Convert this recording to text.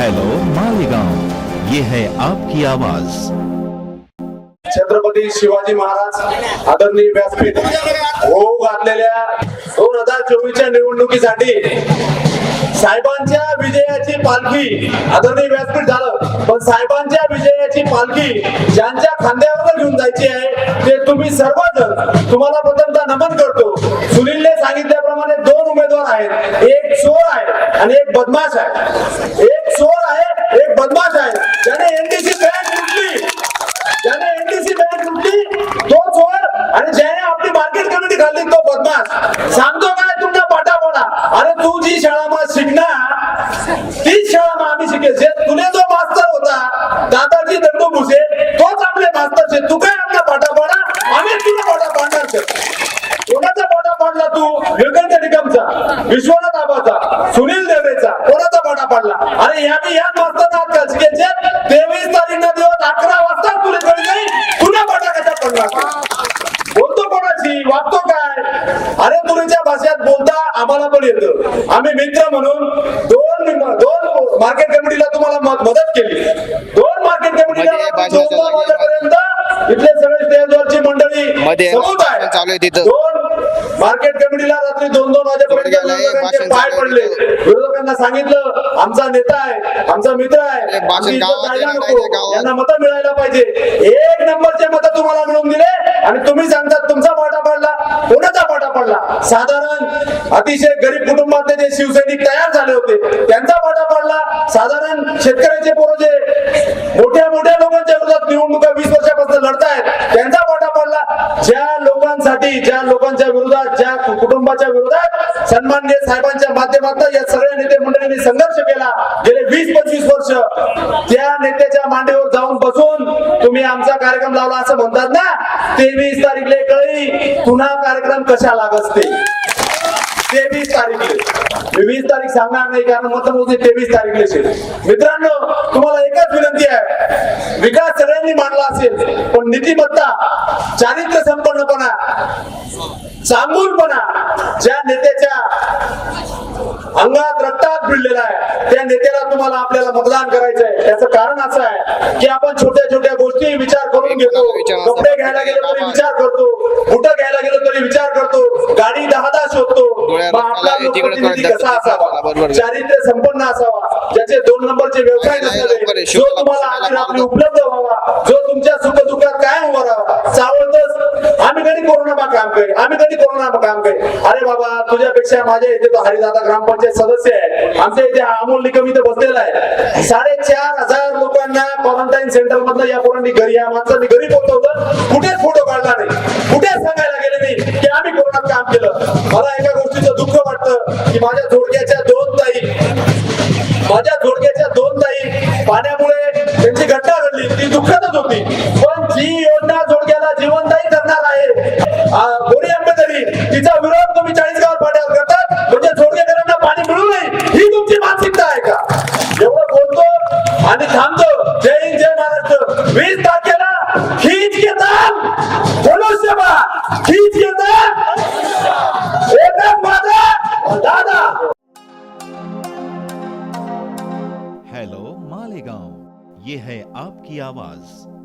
Hello Malegaon ये है आपकी आवाज छत्रपती शिवाजी महाराज आदरणीय व्यासपीठ होऊ घातलेल्या दोन हजार चोवीसच्या निवडणुकीसाठी साहेबांच्या विजयाची पालखी आदरणीय व्यासपीठ झालं. पण साहेबांच्या विजयाची पालखी ज्यांच्या खांद्यावर घेऊन जायची आहे ते तुम्ही सर्वजण तुम्हाला प्रथमता नमन करतो आणि एक बदमाश आहे. एक चोर आहे एक बदमाश आहे. ज्याने एनडीसी बँक लुटली. ज्याने एनडीसी बँक लुटली तो चोर आणि ज्याने आपली मार्केट कमिटी खाल्ली तो बदमाश. सांगतो काय तुमच्या पाठापाडा अरे तू जी शाळा मग शिकणार तीच शाळा मग आम्ही शिकेल. जे तुला जो मास्तर होता दादाजी दंडू भुसे तोच आपले मास्तर छे तू काय आपला पाठापाडा आम्ही तुला पाठा पाडणार छे. कोणाचा पाठा पाडला तू निळकंठ निकमचा विश्वनाथ आबाचा सुनील देवेचा कोणाचा पाठा पाडला अरे या बी याच मास्तर आजकाल शिकायचे तेवीस दिवस अकरा वाजता तुला कळी नाही तुला पाठा कशा पडला. बोलतो कोणाशी? वागतो काय? अरे तुरीच्या भाषेत बोलता आम्हाला पण येतं. आम्ही मित्र म्हणून दोन दोन मार्केट कमिटीला तुम्हाला मद- मदत केली. दोन मार्केट कमिटीला इथले सगळे स्टेजवरची मंडळी भाषण चालू आहे तिथं. मार्केट कमिटीला रात्री दोन दोन वाजेपर्यंत पाय पडले. विरोधकांना सांगितलं आमचा नेता आहे आमचा मित्र आहे. यांना मतं मिळायला पाहिजे. एक नंबरचे मतं तुम्हाला मिळवून दिले आणि तुम्ही सांगतात तुमचा पाठा पडला. कोणाचा पाठा पडला? साधारण अतिशय गरीब कुटुंबातले जे शिवसैनिक तयार झाले होते त्यांचा पाठा पडला. साधारण शेतकऱ्याचे पोरं जे मोठ्या नाही ज्या लोकांच्या विरोधात ज्या कुटुंबाच्या विरोधात सन्मान्य साहेबांच्या माध्यमातून या सगळ्या नेते मंडळींनी संघर्ष केला. गेले वीस पंचवीस वर्ष. त्या नेत्याच्या मांडीवर जाऊन बसून तुम्ही आमचा कार्यक्रम लावला असं म्हणतात ना? तेवीस तारीखले कळी पुन्हा कार्यक्रम कशा लागसते तेवीस तारीखले. वीस तारीख सांगणार नाही कारण मतमोजणी तेवीस तारीखले मित्रांनो तुम्हाला एकच विनंती आहे. विकास सगळ्यांनी मांडला असेल. पण नीतिमत्ता चारित्र्य संपन्नपणा चांगुलपणा ज्या नेत्याच्या अंगात रक्तात भिडलेला आहे त्या नेत्याला तुम्हाला आपल्याला मतदान करायचं आहे. त्याचं कारण असं आहे की आपण छोट्या छोट्या गोष्टी विचार करून घेतो. कपडे घ्यायला गेलो तरी विचार करतो. बुटं घ्यायला गेलो तरी विचार करतो. गाडी दहा शोधतो डोळ्याला मग आपला लोकप्रतिनिधी कसा असावा. चारित्र्य संपन्न असावा. ज्याचे दोन नंबरचे व्यवसाय आहे. जो तुम्हाला रात्री मागतो. उपलब्ध व्हावा जो तुमच्या सुखदुःखात कायम उभा राहावा. चावळतच आम्ही कधी कोरोना काम करे आम्ही कधी कोरोना काम करे अरे बाबा तुझ्यापेक्षा माझ्या इथे तो हरिदादा ग्रामपंचायत सदस्य आहे. आमच्या इथे अमोल निकम इथे बसलेला आहे. साडेचार हजार लोकांना क्वारंटाईन सेंटर मधनं या पोरांनी घरी या माणसांनी घरी पोहोचवलं. कुठेच फोटो काढला नाही. माझ्या जोडक्याच्या दोन ताई पाण्यामुळे त्यांची घटना घडली. ती दुःखदच होती. पण जी योजना जोडक्याला जीवनदायी करणार आहे गोरी आंबेदरी तिचा विरोध तुम्ही चाळीस गाव पाण्यात करतात. म्हणजे जोडकेकरांना पाणी मिळू नये ही तुमची मानसिकता आहे का? एवढं बोलतो आणि थांबतो. जय हिंद जय महाराष्ट्र. वीस तारखेला खीच घेतात. धनुष्यबाण खीच घेतात. ये है आपकी आवाज।